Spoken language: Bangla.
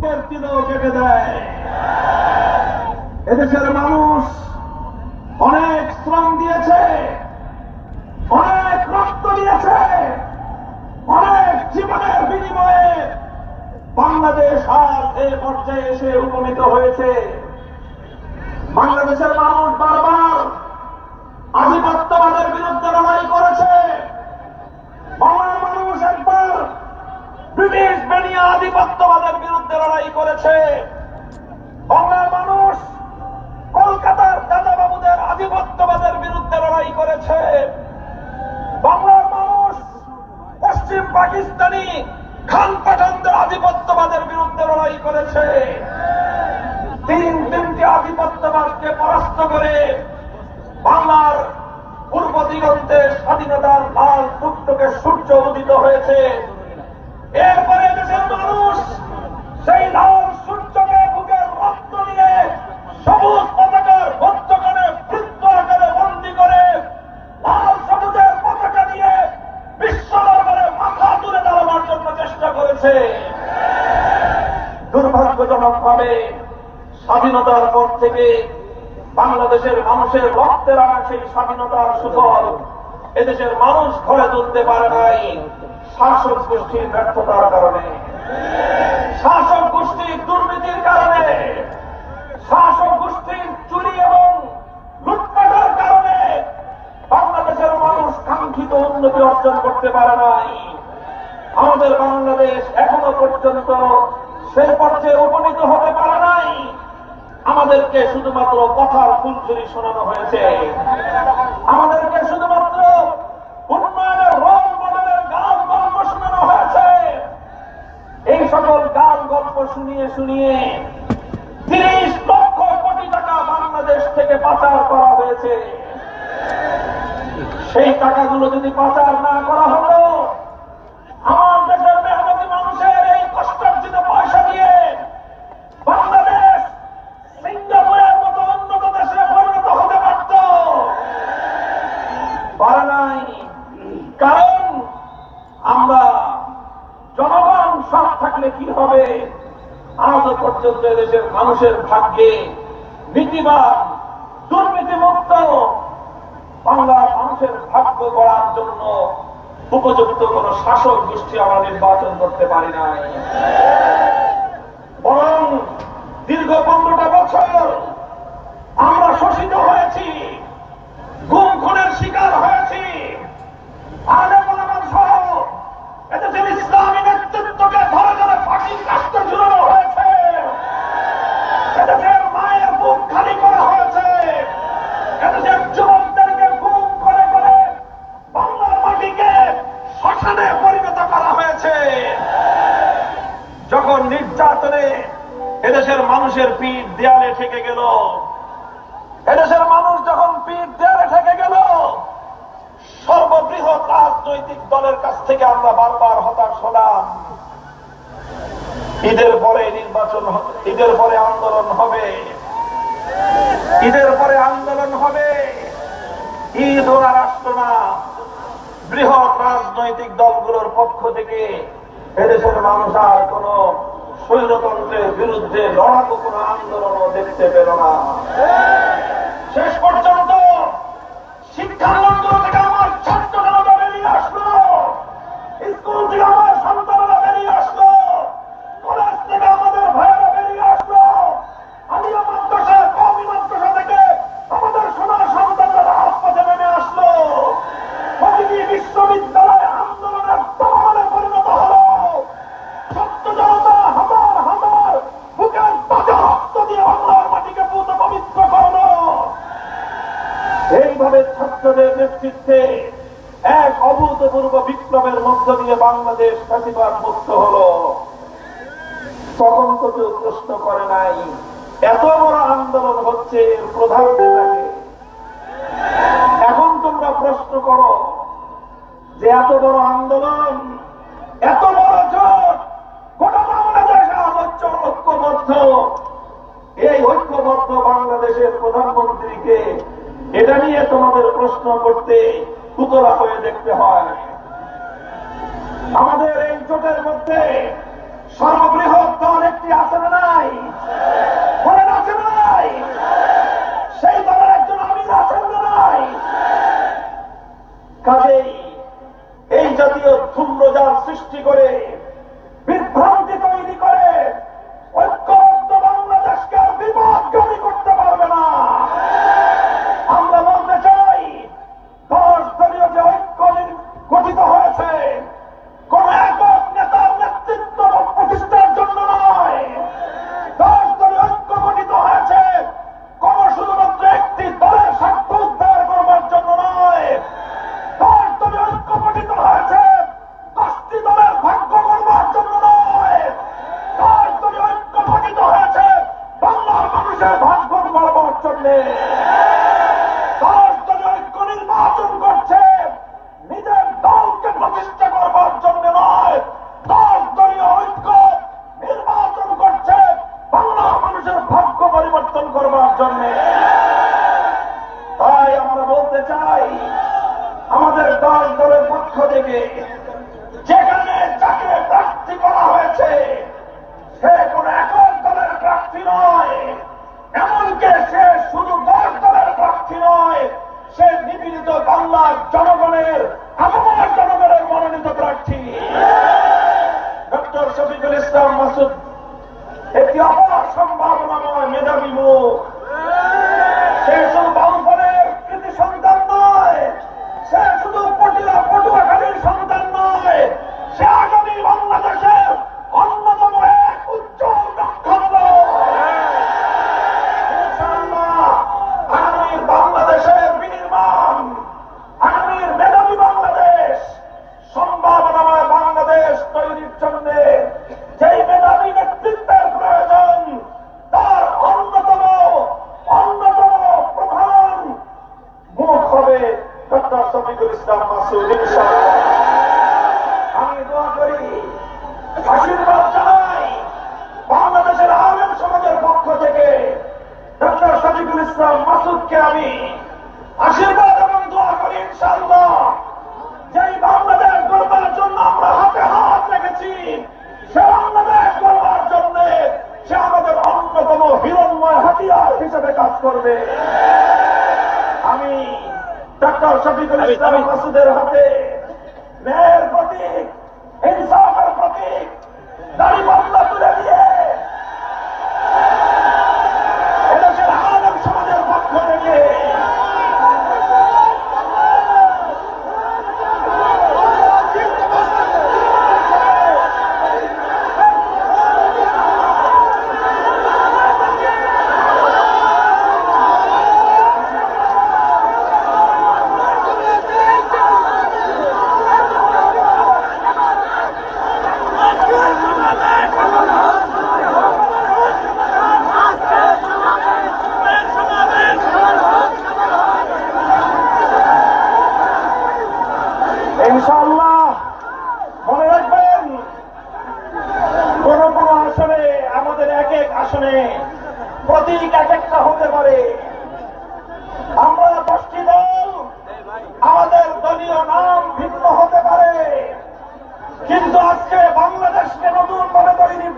বুকের তিলও কেটে দেয়। এদেশের মানুষ অনেক শ্রম দিয়েছে, অনেক রক্ত দিয়েছে, অনেক জীবনের বিনিময়ে বাংলাদেশ আজ এই পর্যায়ে এসে উপনীত হয়েছে। বাংলাদেশের মানুষ বারবার আধিপত্যবাদের বিরুদ্ধে লড়াই করেছে। বাংলার মানুষ একবার ব্রিটিশ বেনিয়া আধিপত্যবাদের বিরুদ্ধে লড়াই করেছে। বাংলার মানুষ কলকাতার দাদাবাবুদের আধিপত্যবাদের বিরুদ্ধে লড়াই করেছে বাংলার মানুষ পশ্চিম পাকিস্তানি খান পাঠানদের আধিপত্যবাদের বিরুদ্ধে লড়াই করেছে তিন তিনটি আধিপত্যবাদকে পরাস্ত করে বাংলার পূর্ব দিগন্তে স্বাধীনতার লাল টুকটুকে সূর্য উদিত হয়েছে এরপরে দেশের মানুষ সেই লাল সূর্যকে বুকের রক্ত নিয়ে সবুজ পতাকার মধ্যখানে বৃত্ত আকারে বন্দি করে লাল সবুজের পতাকা নিয়ে বিশ্ব দরবারে মাথা তুলে দাঁড়াবার জন্য চেষ্টা করেছে দুর্ভাগ্যজনক স্বাধীনতার পর থেকে বাংলাদেশের মানুষের রক্তের সেই স্বাধীনতার সুফল এদেশের মানুষ ঘরে তুলতে পারে নাই। শাসক গোষ্ঠীর ব্যর্থতার কারণে। শাসক গোষ্ঠীর দুর্নীতির কারণে। শাসক গোষ্ঠীর চুরি এবং লুটপাটের কারণে বাংলাদেশের মানুষ কাঙ্ক্ষিত উন্নতি অর্জন করতে পারে নাই। আমাদের বাংলাদেশ এখনও পর্যন্ত সেই পর্যায়ে উপনীত হতে পারে নাই। আমাদেরকে শুধুমাত্র কথার ফুলঝুরি শোনানো হয়েছে। আমাদেরকে শুধুমাত্র উন্নয়নের রোল মডেলের গাল গল্প শোনানো হয়েছে। এই সকল গাল গল্প শুনিয়ে শুনিয়ে তিরিশ লক্ষ কোটি টাকা বাংলাদেশ থেকে পাচার করা হয়েছে। সেই টাকাগুলো যদি পাচার না করা হতো আমার দেশের মেহনতি মানুষের এই কষ্টার্জিত পয়সা দিয়ে বাংলাদেশ সিঙ্গাপুরের মতো উন্নত দেশে পরিণত হতে পারত পারে নাই কারণ আমরা জনগণ সৎ থাকলে কি হবে আজও পর্যন্ত দেশের মানুষের ভাগ্যে নীতিবান দুর্নীতি মুক্ত বাংলার মানুষের ভাগ্য গড়ার জন্য উপযুক্ত কোন শাসক গোষ্ঠী আমরা নির্বাচন করতে পারি নাই। বরং দীর্ঘ পনেরোটা বছর মানুষের পিঠ দেয়ালে ঠেকে গেল। এদেশের মানুষ যখন পিঠ দেয়ালে ঠেকে গেল, সর্ববৃহৎ রাজনৈতিক দলের কাছ থেকে আমরা বারবার হতাশ হলাম। ঈদের পরে নির্বাচন ঈদের পরে আন্দোলন হবে। ঈদের পরে আন্দোলন হবে। ঈদ ওরা রাষ্ট্র না। বৃহৎ রাজনৈতিক দলগুলোর পক্ষ থেকে এদেশের মানুষ আর কোন স্বৈরতন্ত্রের বিরুদ্ধে লড়াকু কোন আন্দোলনও দেখতে পেল না। শেষ পর্যন্ত শিক্ষাঙ্গনগুলো থেকে আমার ছাত্র জনতা বেরিয়ে আসলো। স্কুল থেকে আমার নেতৃত্বে এক অভূতপূর্ব বিপ্লবের মধ্য দিয়ে বাংলাদেশ ফাঁসিবাদ মুক্ত হলো। তখন তো কেউ প্রশ্ন করে নাই, এত বড় আন্দোলন হচ্ছে এর প্রধান নেতাকে। এখন তোমরা প্রশ্ন করো যে এত বড় আন্দোলন, এত বড় জোট, গোটা বাংলাদেশ আজ ঐক্যবদ্ধ। এই ঐক্যবদ্ধ বাংলাদেশের প্রধানমন্ত্রীকে এটা নিয়ে তোমাদের প্রশ্ন করতে পুতলা হয়ে দেখতে হয়। আমাদের এই জোটের মধ্যে সর্ববৃহৎ দল একটি আছে নাই? সেই দলের একজন আমির আছেন নাই? কাজেই এই জাতীয় ধূম্রজাল সৃষ্টি করে মাসুদ একটি অপার সম্ভাবনাময় মেধাবী মুখ। সে শুধু বাউফলের কৃতি সন্তান নয়, সে শুধু পটিয়া পটুয়াখালীর সন্তান নয়, সে আগামী বাংলাদেশের অন্যতম এক উজ্জ্বল নক্ষত্র ইনশাআল্লাহ আগামীর বাংলাদেশের বিনির্মাণ আগামীর মেধাবী বাংলাদেশ সম্ভাবনাময় বাংলাদেশ তৈরির জন্য যেই মেধাবী নেতৃত্বের প্রয়োজন তার অন্যতম অন্যতম প্রধান মুখ হবে ডক্টর শফিকুল ইসলাম মাসুদ ইনশাআল্লাহ আমি দোয়া করি আশীর্বাদ জানাই বাংলাদেশের আলেম সমাজের পক্ষ থেকে ডক্টর শফিকুল ইসলাম মাসুদকে আমি আশীর্বাদ এবং দোয়া করি যেই বাংলাদেশ গড়বার জন্য আমরা হাতে হাত রেখেছি সে বাংলাদেশ গড়বার জন্য সে আমাদের অন্যতম হিরণময় হাতিয়ার হিসেবে কাজ করবে। আমি ডক্টর শফিকুল ইসলাম মাসুদের হাতে ন্যায়ের প্রতীক ইনসাফের প্রতীক দাড়ি পাল্লা তুলে দিয়ে এদেশের আলেম সমাজের পক্ষ থেকে ইনশাআল্লাহ মনে রাখবেন কোন কোন আসনে আমাদের এক প্রতীক এক একটা হতে পারে। আমরা দশটি দল, আমাদের দলীয় নাম ভিন্ন হতে পারে। কিন্তু আজকে বাংলাদেশকে নতুন ভাবে তৈরি